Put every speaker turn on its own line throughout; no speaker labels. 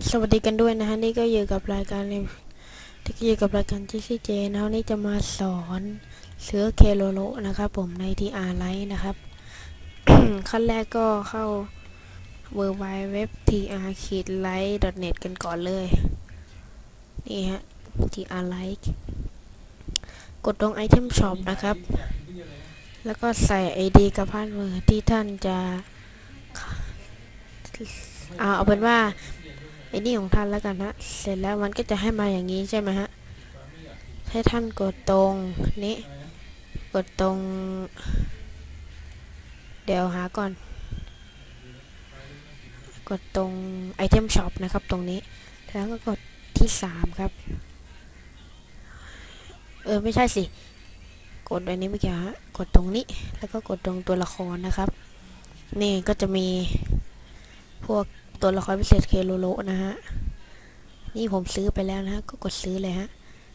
สวัสดีกันด้วยนะฮะนี่ก็อยู่กับรายการที่ก็อยู่กับรายการจิซี่เจนะวันนี้จะมาสอนเสือเคโลโลนะครับผมในที่อาไลท์นะครับ ขั้นแรกก็เข้า w w w t r l i g h t n e t กันก่อนเลย นี่ฮะ tr light กดตรง item shop นะครับ แล้วก็ใส่ ID กับพาสเวิร์ดที่ท่านจะเอาเอาเป็นว่า ไอ้นี่ของท่านแล้วกันฮะ เสร็จแล้วมันก็จะให้มาอย่างนี้ใช่ไหมฮะ ให้ท่านกดตรงนี้ กดตรง เดี๋ยวหาก่อน กดตรงไอเทมช็อปนะครับตรงนี้ แล้วก็กดที่สามครับ เออ ไม่ใช่สิ กดอันนี้เมื่อกี้ฮะ กดตรงนี้ แล้วก็กดตรงตัวละครนะครับ นี่ก็จะมีพวก ตัวละครพิเศษเคโลโลนะฮะ นี่ผมซื้อไปแล้วนะฮะ ก็กดซื้อเลยฮะ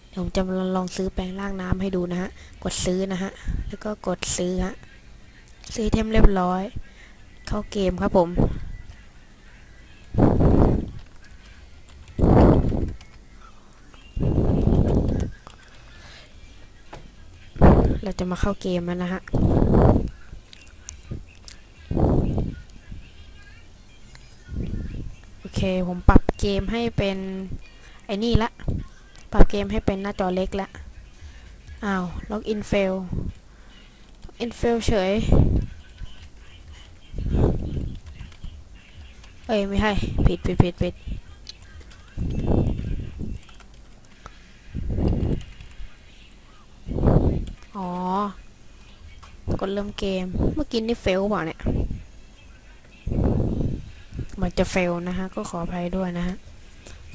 เดี๋ยวผมจะมาลองซื้อแปลงร่างน้ำให้ดูนะฮะ กดซื้อนะฮะ แล้วก็กดซื้อฮะ ซื้อเทมเรียบร้อย เข้าเกมครับผม เราจะมาเข้าเกมแล้วนะฮะ เค ผมปรับเกมให้เป็นไอ้นี่ละ ปรับเกมให้เป็นหน้าจอเล็กละ อ้าวล็อกอินเฟลอินเฟลเฉย เอ้ย ไม่ใช่ผิดผิดผิดผิดอ๋อ กดเริ่มเกม เมื่อกี้นี่เฟลเปล่าเนี่ย มันจะเฟลนะฮะ ก็ขออภัยด้วยนะฮะ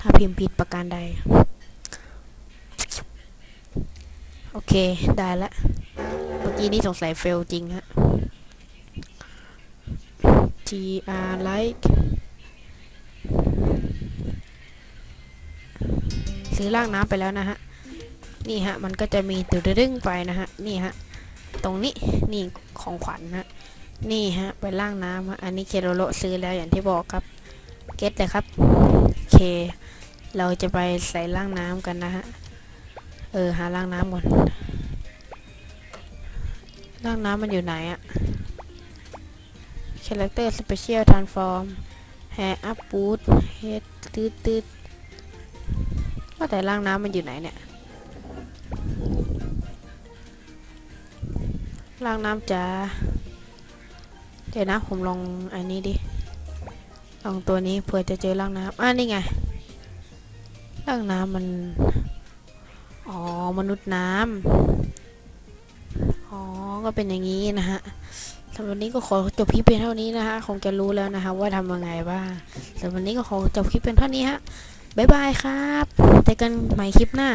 ถ้าพิมพ์ผิดประการใด โอเค ได้ละ เมื่อกี้นี่สงสัยเฟลจริงฮะ G R like ซื้อล่างน้ำไปแล้วนะฮะ นี่ฮะ มันก็จะมีตึดดึงไปนะฮะ นี่ฮะ ตรงนี้ นี่ของขวัญนะ นี่ฮะไปล่างน้ำอันนี้เคโรโลซื้อแล้วอย่างที่บอกครับ เก็ตเลยครับเค เราจะไปใส่ล่างน้ำกันนะฮะ เออหาล่างน้ำก่อนล่างน้ำมันอยู่ไหนอะ Character Special Transform Hair Up Boot Head ตืดตืดว่าแต่ล่างน้ำมันอยู่ไหนเนี่ยล่างน้ำจ้ะ เดี๋ยวนะ ผมลองอันนี้ดิ ลองตัวนี้เผื่อจะเจอล่างน้ำอ่านี่ไงล่างน้ำมัน อ๋อ มนุษย์น้ำ อ๋อ ก็เป็นอย่างนี้นะฮะสำหรับวันนี้ก็ขอจบคลิปเพียงเท่านี้นะฮะ คงจะรู้แล้วนะคะว่าทำยังไงบ้างสำหรับวันนี้ก็ขอจบคลิปเป็นเท่านี้ฮะ บ๊ายบายครับ เจอกันใหม่คลิปหน้า